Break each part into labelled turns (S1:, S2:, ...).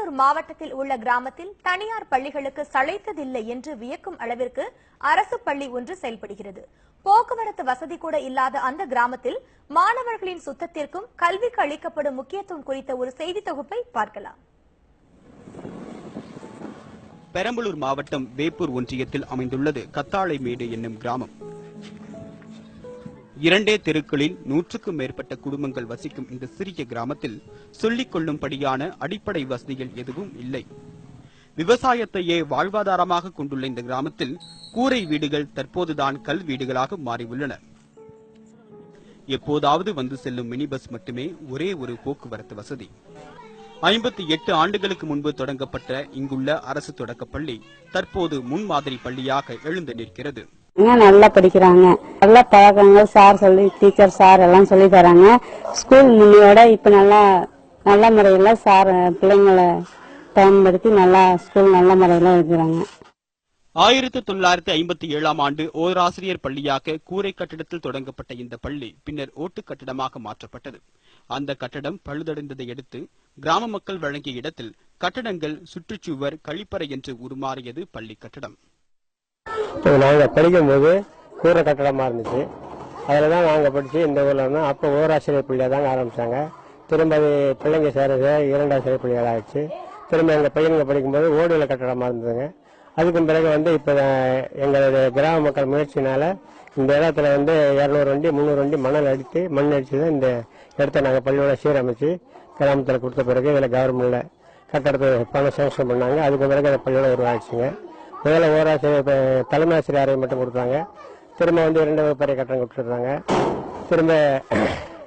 S1: பெரம்பலூர் மாவட்டத்தில் உள்ள கிராமத்தில் தனியார் பள்ளிகளுக்கு சளைத்ததில்லை என்று வியக்கும் அளவிற்கு அரசு பள்ளி ஒன்று செயல்படுகிறது. போக்குவரத்து வசதி கூட இல்லாத அந்த கிராமத்தில் மாணவர்களின் சுத்தத்திற்கும் கல்விக்கு அளிக்கப்படும் முக்கியத்துவம் குறித்த ஒரு செய்தி தொகுப்பை பார்க்கலாம்.
S2: பெரம்பலூர் மாவட்டம் வேப்பூர் ஒன்றியத்தில் அமைந்துள்ளது கத்தாழைமேடு என்னும் கிராமம். இரண்டே தெருக்களில் நூற்றுக்கும் மேற்பட்ட குடும்பங்கள் வசிக்கும் இந்த சிறிய கிராமத்தில் சொல்லிக் கொள்ளும்படியான அடிப்படை வசதிகள் எதுவும் இல்லை. விவசாயத்தையே வாழ்வாதாரமாக கொண்டுள்ள இந்த கிராமத்தில் கூரை வீடுகள் தற்போதுதான் கல் வீடுகளாக மாறியுள்ளன. எப்போதாவது வந்து செல்லும் மினி பஸ் மட்டுமே ஒரே ஒரு போக்குவரத்து வசதி. ஐம்பத்தி எட்டு ஆண்டுகளுக்கு முன்பு தொடங்கப்பட்ட இங்குள்ள அரசு தொடக்கப்பள்ளி தற்போது முன்மாதிரி பள்ளியாக எழுந்து நிற்கிறது.
S3: நல்லா படிக்கிறாங்க. நல்லா பழக்கங்கள் சார் சொல்லி டீச்சர் சார் எல்லாம் சொல்லி தராங்க. ஸ்கூல் முன்னையோட இப்ப நல்லா நல்ல முறையில சார் பிள்ளைங்களை பயன்படுத்தி நல்லா ஸ்கூல் நல்ல முறையில இருக்கிறாங்க
S2: ஆயிரத்தி தொள்ளாயிரத்தி ஐம்பத்தி ஏழாம் ஆண்டு ஓராசிரியர் பள்ளியாக கூரை கட்டிடத்தில் தொடங்கப்பட்ட இந்த பள்ளி பின்னர் ஓட்டு கட்டிடமாக மாற்றப்பட்டது. அந்த கட்டடம் பழுதடைந்ததை அடுத்து கிராம மக்கள் வழங்கிய இடத்தில் கட்டடங்கள் சுற்றுச்சுவர் கழிப்பறை என்று உருமாறியது பள்ளி கட்டடம்.
S4: நாங்கள் படிக்கும்போது கூரை கட்டடமாக இருந்துச்சு. அதில் தான் நாங்கள் படித்து இந்த ஊரில் இருந்தோம் அப்போ ஓராசிரியர் பள்ளியாக தாங்க ஆரம்பித்தாங்க திரும்ப அது பிள்ளைங்க சேரது இரண்டாசிரியர் பள்ளியாக ஆகிடுச்சு திரும்ப எங்கள் பையனுங்க படிக்கும்போது ஓடுல கட்டடமாக இருந்ததுங்க. அதுக்கும் பிறகு வந்து இப்போ எங்களுடைய கிராம மக்கள் முயற்சினால் இந்த இடத்துல வந்து இரநூறு வண்டி முந்நூறு வண்டி மணல் அடித்து மண் அடித்து தான் இந்த இடத்த நாங்கள் பள்ளியோட சீரமைச்சு கிராமத்தில் கொடுத்த பிறகு இதில் கவர்மெண்ட்டில் கட்டடத்தை பணம் சேங்ஷன் பண்ணாங்க. அதுக்கு பிறகு அந்த பள்ளியோட உருவாச்சுங்க முதல்ல ஓராசிரியர் தலைமை ஆசிரியர் மட்டும் கொடுத்தாங்க திரும்ப வந்து இரண்டு வகுப்பறை கட்டணம் கொடுத்துருக்காங்க. திரும்ப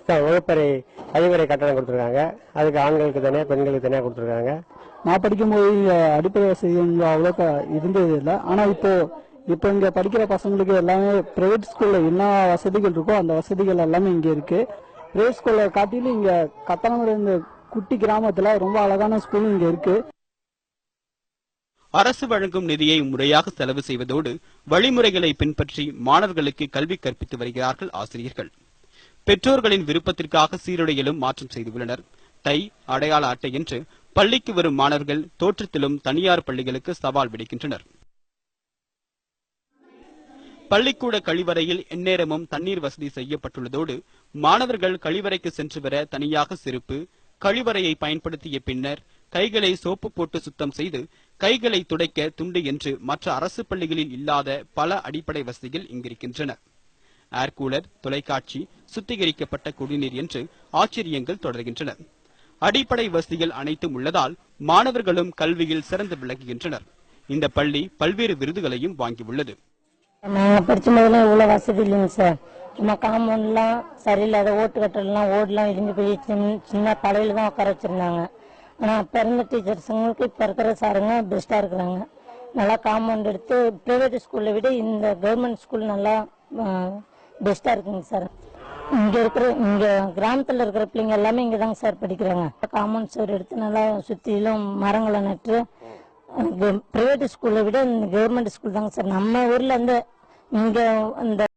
S4: வகுப்பறை கழிவறை கட்டணம் கொடுத்துருக்காங்க. அதுக்கு ஆண்களுக்கு தனியாக பெண்களுக்கு தனியாக கொடுத்துருக்காங்க.
S5: நான் படிக்கும்போது அடிப்படை வசதி அவ்வளோக்கா இருந்தது இல்லை. ஆனால் இப்போ இப்போ இங்கே படிக்கிற பசங்களுக்கு எல்லாமே பிரைவேட் ஸ்கூலில் என்ன வசதிகள் இருக்கோ அந்த வசதிகள் எல்லாமே இங்கே இருக்கு. பிரைவேட் ஸ்கூலில் காட்டிலும் இங்கே கத்தனங்குடி இந்த குட்டி கிராமத்தில் ரொம்ப அழகான ஸ்கூல் இங்கே இருக்கு.
S2: அரசு வழங்கும் நிதியை முறையாக செலவு செய்வதோடு வழிமுறைகளை பின்பற்றி மாணவர்களுக்கு கல்வி கற்பித்து வருகிறார்கள் ஆசிரியர்கள். பெற்றோர்களின் விருப்பத்திற்காக சீருடையிலும் மாற்றம் செய்துள்ளனர். டை அடையாள அட்டை என்று பள்ளிக்கு வரும் மாணவர்கள் தோற்றத்திலும் தனியார் பள்ளிகளுக்கு சவால் விடுக்கின்றனர். பள்ளிக்கூட கழிவறையில் எந்நேரமும் தண்ணீர் வசதி செய்யப்பட்டுள்ளதோடு மாணவர்கள் கழிவறைக்கு சென்று வர தனியாக செருப்பு கழிவறையை பயன்படுத்திய பின்னர் கைகளை சோப்பு போட்டு சுத்தம் செய்து கைகளை துடைக்க துண்டு என்று மற்ற அரசு பள்ளிகளில் இல்லாத பல அடிப்படை வசதிகள் இங்கிருக்கின்றன. ஏர் கூலர் தொலைக்காட்சி சுத்திகரிக்கப்பட்ட குடிநீர் என்று ஆச்சரியங்கள் தொடர்கின்றன. அடிப்படை வசதிகள் அனைத்தும் உள்ளதால் மாணவர்களும் கல்வியில் சிறந்து விளங்குகின்றனர். இந்த பள்ளி பல்வேறு விருதுகளையும் வாங்கியுள்ளது.
S6: நாங்க படிச்ச இவ்வளவு வசதி இல்லைங்க சார். சும்மா காம்பவுண்ட்லாம் சரியில்லாத ஓட்டு கட்டலாம் ஓடுலாம் இருந்து போய் சின்ன சின்ன தான் உட்கார வச்சிருந்தாங்க. ஆனா அப்ப இருந்த டீச்சர்ஸுங்களுக்கு இப்ப இருக்கிற சாருங்க பெஸ்டா இருக்கிறாங்க. நல்லா காம்பவுண்ட் எடுத்து பிரைவேட் ஸ்கூல்ல விட இந்த கவர்மெண்ட் ஸ்கூல் நல்லா பெஸ்டா இருக்குங்க சார் இங்க இருக்கிற இங்க கிராமத்துல இருக்கிற பிள்ளைங்க எல்லாமே இங்கே தாங்க சார் படிக்கிறாங்க. காம்பவுண்ட் சுவர் எடுத்து நல்லா சுத்திலும் மரங்களை நட்டு பிரைவேட் ஸ்கூலை விட இந்த கவர்மெண்ட் ஸ்கூல் தாங்க சார் நம்ம ஊர்ல அந்த இங்க இந்த